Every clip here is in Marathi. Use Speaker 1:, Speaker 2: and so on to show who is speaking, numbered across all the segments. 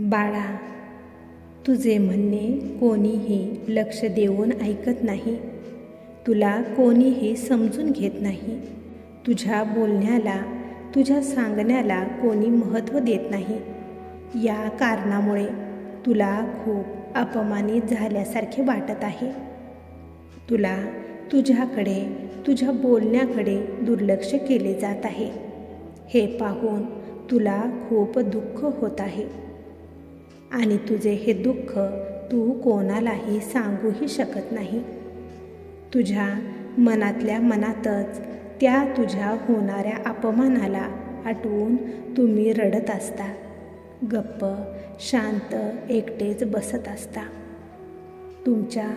Speaker 1: बाळा तुझे म्हणणे कोणीही लक्ष देऊन ऐकत नाही. तुला कोणीही समजून घेत नाही. तुझ्या बोलण्याला तुझ्या सांगण्याला कोणी महत्त्व देत नाही. या कारणामुळे तुला खूप अपमानित झाल्यासारखे वाटत आहे. तुला तुझ्याकडे तुझ्या बोलण्याकडे दुर्लक्ष केले जात आहे. हे पाहून तुला खूप दुःख होत आहे. आणि तुझे हे दुःख तू कोणालाही सांगूही शकत नाही. तुझ्या मनातल्या मनातच त्या तुझ्या होणाऱ्या अपमानाला आटवून तुम्ही रडत असता. गप्प शांत एकटेच बसत असता. तुमच्या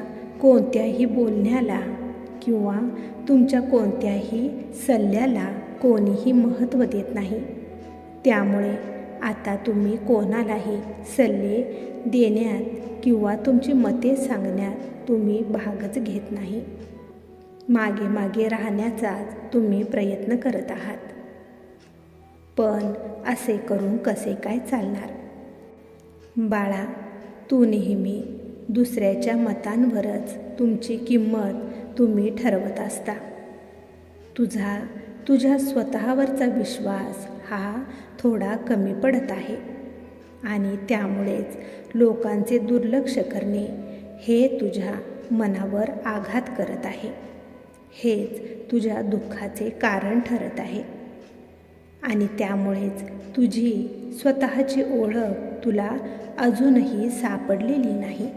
Speaker 1: कोणत्याही बोलण्याला किंवा तुमच्या कोणत्याही सल्ल्याला कोणीही महत्त्व देत नाही. त्यामुळे आता तुम्ही कोणालाही सल्ले देण्यात किंवा तुमची मते सांगण्यात तुम्ही भागच घेत नाही. मागे मागे राहण्याचा तुम्ही प्रयत्न करत आहात. पण असे करून कसे काय चालणार? बाळा तू नेहमी दुसऱ्याच्या मतांवरच तुमची किंमत तुम्ही ठरवत असता. तुझा तुझ्या स्वतःवरचा विश्वास हा थोडा कमी पडत आहे. आणि त्यामुळेच लोकांचे दुर्लक्ष करणे हे तुझ्या मनावर आघात करत आहे. हेच तुझ्या दुःखाचे कारण ठरत आहे. आणि त्यामुळेच तुझी स्वतःची ओळख तुला अजूनही सापडलेली नाही.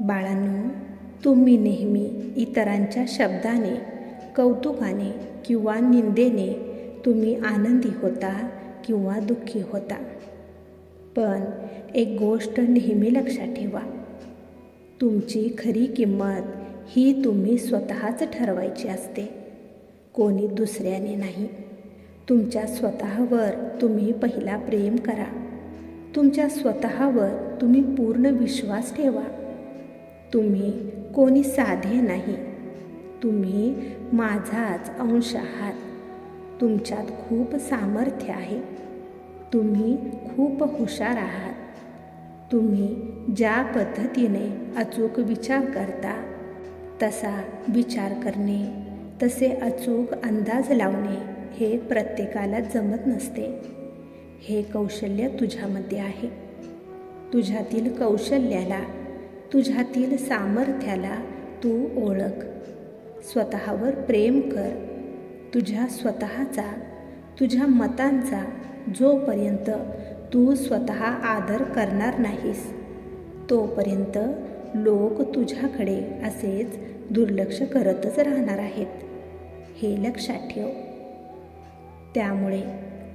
Speaker 1: बाळांनो तुम्ही नेहमी इतरांच्या शब्दाने कौतुकाने किंवा निंदेने तुम्ही आनंदी होता किंवा दुःखी होता. पण एक गोष्ट नेहमी लक्षात ठेवा. तुमची खरी किंमत ही तुम्ही स्वतःच ठरवायची असते. कोणी दुसऱ्याने नाही. तुमच्या स्वतःवर तुम्ही पहिला प्रेम करा. तुमच्या स्वतःवर तुम्ही पूर्ण विश्वास ठेवा. तुम्ही कोणी साधे नाही. तुम्ही माझाच अंश आहात. तुमच्यात खूप सामर्थ्य आहे. तुम्ही खूप हुशार आहात. तुम्ही ज्या पद्धतीने अचूक विचार करता तसा विचार करणे तसे अचूक अंदाज लावणे हे प्रत्येकाला जमत नसते. हे कौशल्य तुझ्यामध्ये आहे. तुझ्यातील कौशल्याला तुझ्यातील सामर्थ्याला तू ओळख. स्वतःवर प्रेम कर. तुझ्या स्वतःचा तुझ्या मतांचा जोपर्यंत तू स्वतः आदर करणार नाहीस तोपर्यंत लोक तुझ्याकडे असेच दुर्लक्ष करतच राहणार आहेत. हे लक्षात ठेव. त्यामुळे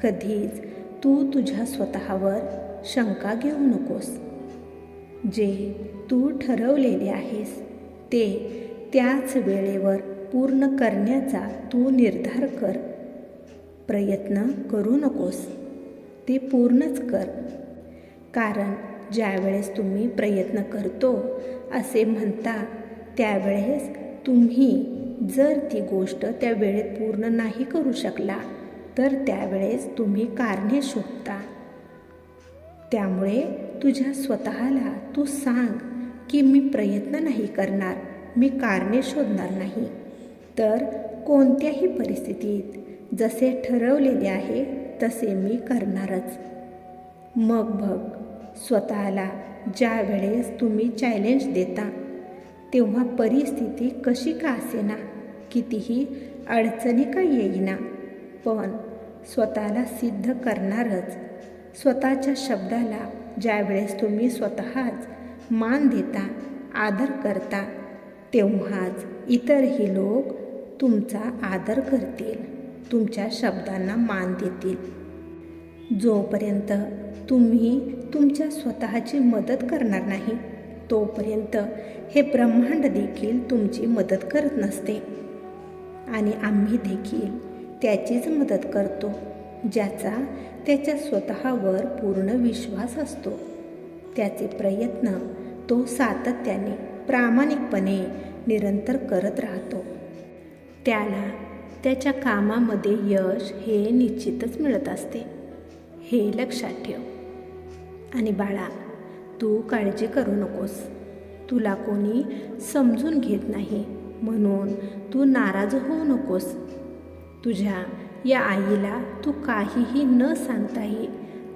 Speaker 1: कधीच तू तुझ्या स्वतःवर शंका घेऊ नकोस. जे तू ठरवलेले आहेस ते त्याच वेळेवर पूर्ण करण्याचा तू निर्धार कर. प्रयत्न करू नकोस. ते पूर्णच कर. कारण ज्यावेळेस तुम्ही प्रयत्न करतो असे म्हणता त्यावेळेस तुम्ही जर ती गोष्ट त्या वेळेत पूर्ण नाही करू शकला तर त्यावेळेस तुम्ही कारणे शोधता. त्यामुळे तुझ्या स्वतःला तू सांग की मी प्रयत्न नाही करणार मी कारणे शोधणार नाही. तर कोणत्याही परिस्थितीत जसे ठरवलेले आहे तसे मी करणारच. मग बघ स्वतःला ज्या वेळेस तुम्ही चॅलेंज देता तेव्हा परिस्थिती कशी का असेना? कितीही अडचणी का येईना? पण स्वतःला सिद्ध करणारच. स्वतःच्या शब्दाला ज्यावेळेस तुम्ही स्वतःच मान देता आदर करता तेव्हाच इतरही लोक तुमचा आदर करतील तुमच्या शब्दांना मान देतील. जोपर्यंत तुम्ही तुमच्या स्वतःची मदत करणार नाही तोपर्यंत हे ब्रह्मांड देखील तुमची मदत करत नसते. आणि आम्ही देखील त्याचीच मदत करतो ज्याचा त्याच्या स्वतःवर पूर्ण विश्वास असतो. त्याचे प्रयत्न तो सातत्याने प्रामाणिकपणे निरंतर करत राहतो. त्याला त्याच्या कामामध्ये यश हे निश्चितच मिळत असते. हे लक्षात ठेव. आणि बाळा तू काळजी करू नकोस. तुला कोणी समजून घेत नाही म्हणून तू नाराज होऊ नकोस. तुझ्या या आईला तू काहीही न सांगताही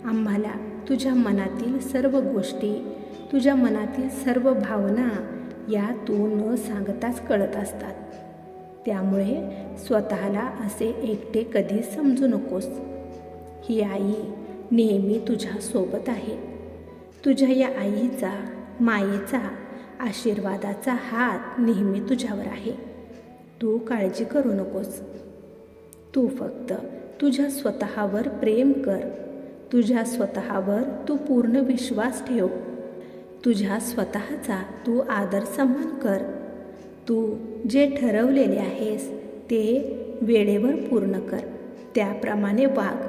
Speaker 1: आम्हाला तुझ्या मनातील सर्व गोष्टी तुझ्या मनातील सर्व भावना या तू न सांगताच कळत असतात. त्यामुळे स्वतःला असे एकटे कधी समजू नकोस. ही आई नेहमी तुझ्यासोबत आहे. तुझ्या या आईचा मायेचा आशीर्वादाचा हात नेहमी तुझ्यावर आहे. तू काळजी करू नकोस. तू फक्त तुझ्या स्वतःवर प्रेम कर. तुझ्या स्वतःवर तू पूर्ण विश्वास ठेव. तुझ्या स्वतःचा तू आदर सन्मान कर. तू जे ठरवलेले आहेस ते वेळेवर पूर्ण कर. त्याप्रमाणे वाग.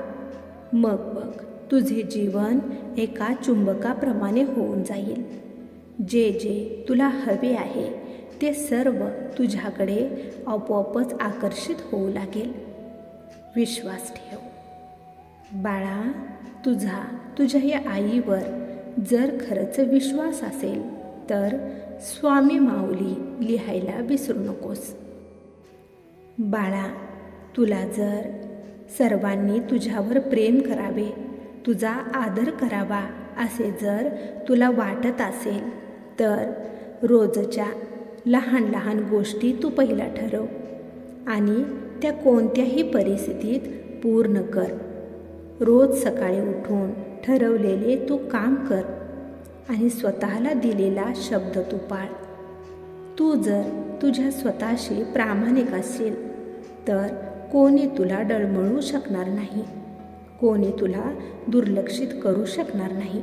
Speaker 1: मग बघ तुझे जीवन एका चुंबकाप्रमाणे होऊन जाईल. जे जे तुला हवे आहे ते सर्व तुझ्याकडे आपोआपच आकर्षित होऊ लागेल. विश्वास ठेव. बाळा तुझा तुझ्या या आईवर जर खरंच विश्वास असेल तर स्वामी माऊली लिहायला विसरू नकोस. बाळा तुला जर सर्वांनी तुझ्यावर प्रेम करावे तुझा आदर करावा असे जर तुला वाटत असेल तर रोजच्या लहान लहान गोष्टी तू पहिला ठरव आणि त्या कोणत्याही परिस्थितीत पूर्ण कर. रोज सकाळी उठून ठरवलेले तू काम कर. आणि स्वतःला दिलेला शब्द तू पाळ. तू जर तुझ्या स्वतःशी प्रामाणिक असेल तर कोणी तुला डळमळू शकणार नाही. कोणी तुला दुर्लक्षित करू शकणार नाही.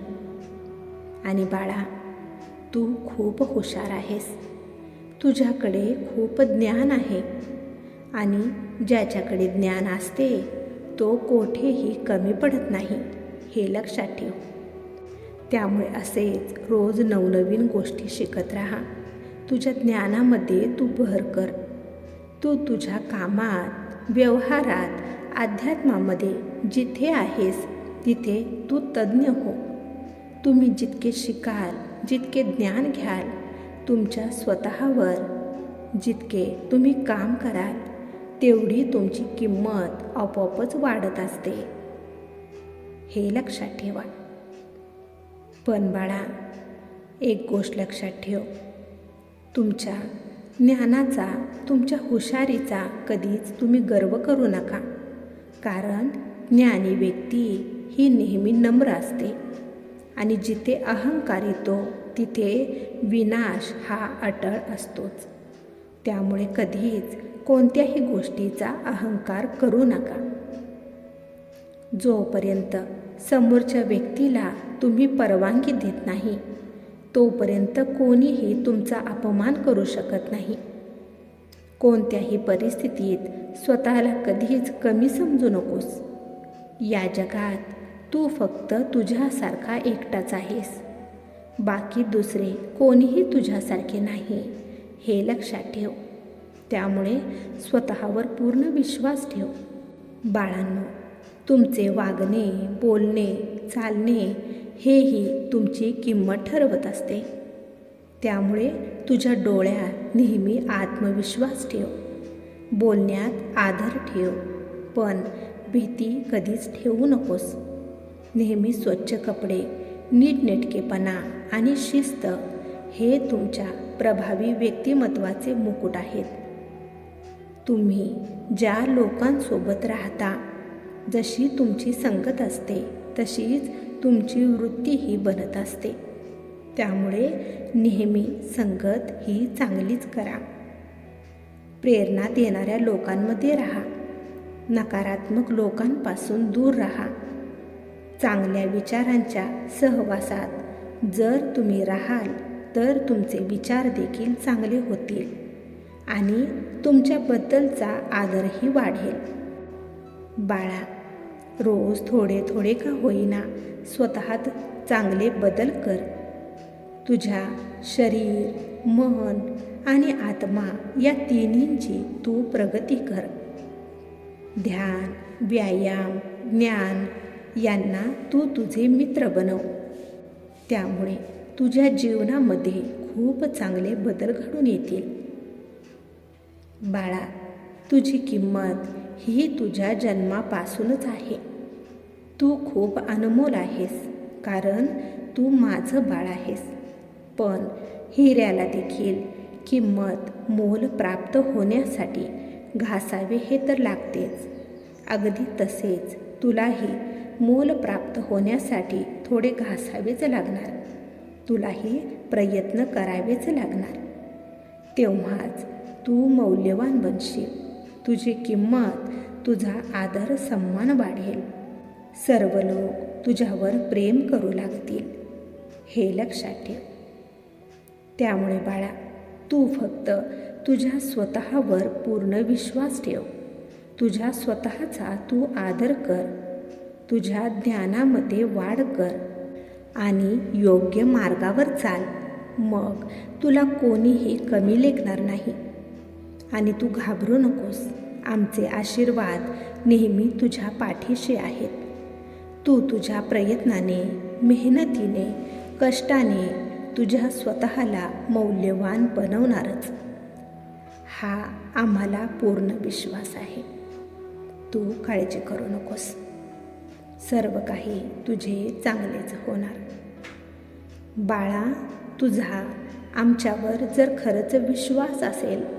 Speaker 1: आणि बाळा तू खूप हुशार आहेस. तुझ्याकडे खूप ज्ञान आहे. आणि ज्याच्याकडे ज्ञान असते तो कोठेही कमी पडत नाही हे लक्षात ठेव. त्यामुळे असेच रोज नवनवीन गोष्टी शिकत राहा. तुझ्या ज्ञानामध्ये तू भर कर. तू तुझ्या कामात व्यवहारात अध्यात्मामध्ये जिथे आहेस तिथे तू तज्ज्ञ हो. तुम्ही जितके शिकाल जितके ज्ञान घ्याल तुमच्या स्वतःवर जितके तुम्ही काम कराल तेवढी तुमची किंमत आपोआपच वाढत असते. हे लक्षात ठेवा. पण बाळा एक गोष्ट लक्षात ठेव. तुमच्या ज्ञानाचा तुमच्या हुशारीचा कधीच तुम्ही गर्व करू नका. कारण ज्ञानी व्यक्ती ही नेहमी नम्र असते आणि जिथे अहंकार येतो तिथे विनाश हा अटळ असतोच. त्यामुळे कधीच कोणत्याही गोष्टीचा अहंकार करू नका. जोपर्यंत समोरच्या व्यक्तीला तुम्ही परवानगी देत नाही. तोपर्यंत कोणीही तुमचा अपमान करू शकत नाही. कोणत्याही परिस्थितीत स्वतःला कधीच कमी समजू नकोस. या जगात तू फक्त तुझ्यासारखा एकटाच आहेस. बाकी दुसरे कोणीही तुझ्यासारखे नाही हे लक्षात ठेव. त्यामुळे स्वतःवर पूर्ण विश्वास ठेव. बाळांनो तुमचे वागणे बोलणे चालणे हेही तुमची किंमत ठरवत असते. त्यामुळे तुझ्या डोळ्यात नेहमी आत्मविश्वास ठेव. बोलण्यात आदर ठेव पण भीती कधीच ठेवू नकोस. नेहमी स्वच्छ कपडे नीटनेटकेपणा आणि शिस्त हे तुमच्या प्रभावी व्यक्तिमत्वाचे मुकुट आहेत. तुम्ही ज्या लोकांसोबत राहता जशी तुमची संगत असते तशीच तुमची वृत्तीही बनत असते. त्यामुळे नेहमी संगत ही चांगलीच करा. प्रेरणा देणाऱ्या लोकांमध्ये राहा. नकारात्मक लोकांपासून दूर राहा. चांगल्या विचारांच्या सहवासात जर तुम्ही राहाल तर तुमचे विचार देखील चांगले होतील आणि तुमच्याबद्दलचा आदरही वाढेल. बाळा रोज थोडे थोडे का होईना स्वतःत चांगले बदल कर. तुझ्या शरीर मन आणि आत्मा या तिन्हींची तू प्रगती कर. ध्यान व्यायाम ज्ञान यांना तू तुझे मित्र बनव. त्यामुळे तुझ्या जीवनामध्ये खूप चांगले बदल घडून येतील. बाळा तुझी किंमत ही तुझ्या जन्मापासूनच आहे. तू खूप अनमोल आहेस कारण तू माझं बाळ आहेस. पण हिऱ्याला देखील किंमत मोल प्राप्त होण्यासाठी घासावे हे तर लागतेच. अगदी तसेच तुलाही मोल प्राप्त होण्यासाठी थोडे घासावेच लागणार. तुलाही प्रयत्न करावेच लागणार. तेव्हाच तू मौल्यवान बनशील. तुझी किंमत तुझा आदर सन्मान वाढेल. सर्व लोक तुझ्यावर प्रेम करू लागतील. हे लक्षात ठेव. त्यामुळे बाळा तू फक्त तुझ्या स्वतःवर पूर्ण विश्वास ठेव. तुझ्या स्वतःचा तू आदर कर. तुझ्या ज्ञानामध्ये वाढ कर आणि योग्य मार्गावर चाल. मग तुला कोणीही कमी लेखणार नाही. आणि तू घाबरू नकोस. आमचे आशीर्वाद नेहमी तुझ्या पाठीशी आहेत. तू तुझ्या प्रयत्नाने मेहनतीने कष्टाने तुझ्या स्वतःला मौल्यवान बनवणारच. हा आम्हाला पूर्ण विश्वास आहे. तू काळजी करू नकोस. सर्व काही तुझे चांगलेच होणार. बाळा तुझा आमच्यावर जर खरंच विश्वास असेल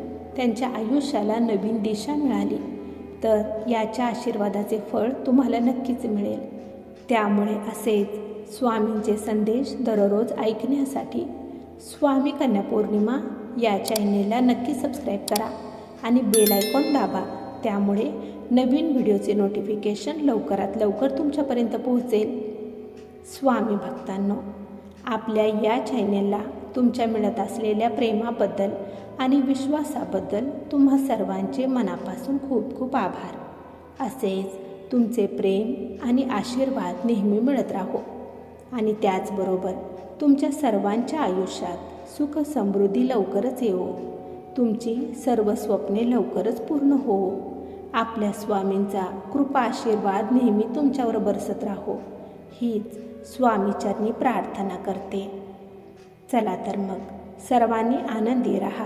Speaker 1: त्यांच्या आयुष्याला नवीन दिशा मिळाली. तर याच्या आशीर्वादाचे फळ तुम्हाला नक्कीच मिळेल. त्यामुळे असेच स्वामींचे संदेश दररोज ऐकण्यासाठी स्वामी कन्या पौर्णिमा या चॅनेलला नक्की सबस्क्राईब करा आणि बेल आयकॉन दाबा. त्यामुळे नवीन व्हिडिओचे नोटिफिकेशन लवकरात लवकर तुमच्यापर्यंत पोहोचेल. स्वामी भक्तांनो आपल्या या चॅनेलला तुमच्या मिळत असलेल्या प्रेमाबद्दल आणि विश्वासाबद्दल तुम्हा सर्वांचे मनापासून खूप खूप आभार. असेच तुमचे प्रेम आणि आशीर्वाद नेहमी मिळत राहो. आणि त्याचबरोबर तुमच्या सर्वांच्या आयुष्यात सुख समृद्धी लवकरच येवो. तुमची सर्व स्वप्ने लवकरच पूर्ण हो आपल्या स्वामींचा कृपा आशीर्वाद नेहमी तुमच्यावर बरसत राहो. हीच स्वामीचरणी प्रार्थना करते. चला तर मग सर्वांनी आनंदी रहा.